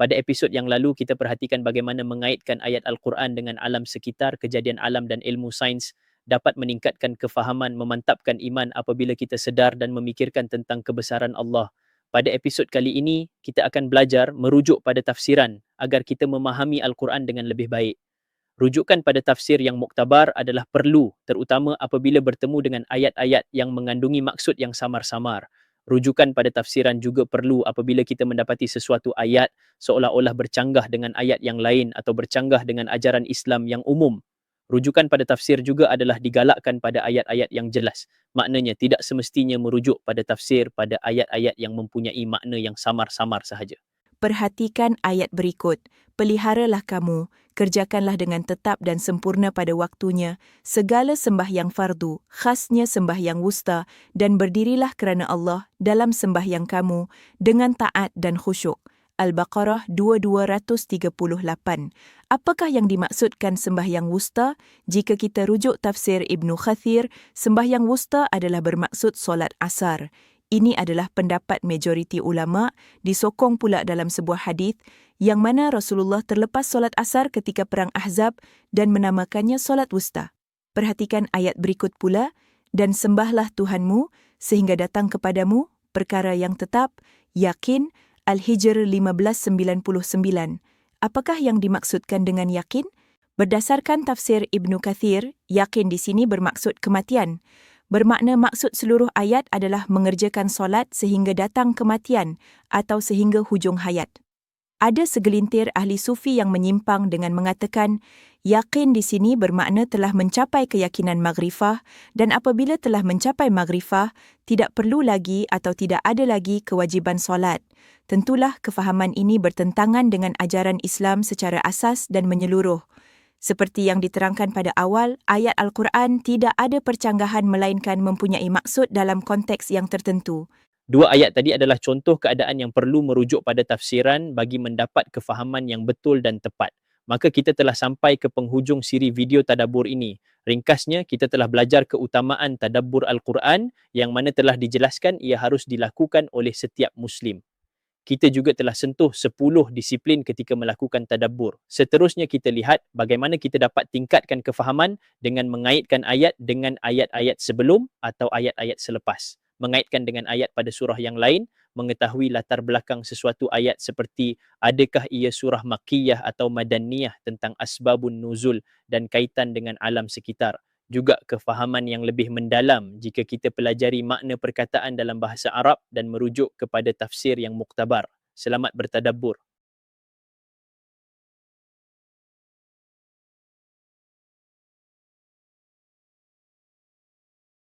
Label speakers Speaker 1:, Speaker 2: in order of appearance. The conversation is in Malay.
Speaker 1: Pada episod yang lalu kita perhatikan bagaimana mengaitkan ayat Al-Quran dengan alam sekitar, kejadian alam dan ilmu sains dapat meningkatkan kefahaman, memantapkan iman apabila kita sedar dan memikirkan tentang kebesaran Allah. Pada episod kali ini, kita akan belajar merujuk pada tafsiran agar kita memahami Al-Quran dengan lebih baik. Rujukan pada tafsir yang muktabar adalah perlu terutama apabila bertemu dengan ayat-ayat yang mengandungi maksud yang samar-samar rujukan pada tafsiran juga perlu apabila kita mendapati sesuatu ayat seolah-olah bercanggah dengan ayat yang lain atau bercanggah dengan ajaran Islam yang umum. Rujukan pada tafsir juga adalah digalakkan pada ayat-ayat yang jelas. Maknanya tidak semestinya merujuk pada tafsir pada ayat-ayat yang mempunyai makna yang samar-samar sahaja.
Speaker 2: Perhatikan ayat berikut. Peliharalah kamu kerjakanlah dengan tetap dan sempurna pada waktunya segala sembahyang fardu, khasnya sembahyang wusta dan berdirilah kerana Allah dalam sembahyang kamu dengan taat dan khusyuk. Al-Baqarah 2238. Apakah yang dimaksudkan sembahyang wusta? Jika kita rujuk tafsir Ibnu Khathir, sembahyang wusta adalah bermaksud solat asar. Ini adalah pendapat majoriti ulama disokong pula dalam sebuah hadis yang mana Rasulullah terlepas solat asar ketika perang Ahzab dan menamakannya solat wusta. Perhatikan ayat berikut pula dan sembahlah Tuhanmu sehingga datang kepadamu perkara yang tetap, yakin, Al-Hijr 1599. Apakah yang dimaksudkan dengan yakin? Berdasarkan tafsir Ibnu Kathir, yakin di sini bermaksud kematian bermakna maksud seluruh ayat adalah mengerjakan solat sehingga datang kematian atau sehingga hujung hayat. Ada segelintir ahli sufi yang menyimpang dengan mengatakan yakin di sini bermakna telah mencapai keyakinan maghrifah dan apabila telah mencapai maghrifah tidak perlu lagi atau tidak ada lagi kewajiban solat. Tentulah kefahaman ini bertentangan dengan ajaran Islam secara asas dan menyeluruh. Seperti yang diterangkan pada awal, ayat Al-Quran tidak ada percanggahan melainkan mempunyai maksud dalam konteks yang tertentu.
Speaker 1: Dua ayat tadi adalah contoh keadaan yang perlu merujuk pada tafsiran bagi mendapat kefahaman yang betul dan tepat. Maka kita telah sampai ke penghujung siri video tadabur ini. Ringkasnya, kita telah belajar keutamaan tadabur Al-Quran yang mana telah dijelaskan ia harus dilakukan oleh setiap Muslim kita juga telah sentuh 10 disiplin ketika melakukan tadabbur. Seterusnya kita lihat bagaimana kita dapat tingkatkan kefahaman dengan mengaitkan ayat dengan ayat-ayat sebelum atau ayat-ayat selepas. Mengaitkan dengan ayat pada surah yang lain, mengetahui latar belakang sesuatu ayat seperti adakah ia surah makiyah atau madaniyah tentang asbabun nuzul dan kaitan dengan alam sekitar juga kefahaman yang lebih mendalam jika kita pelajari makna perkataan dalam bahasa Arab dan merujuk kepada tafsir yang muktabar. Selamat bertadabbur.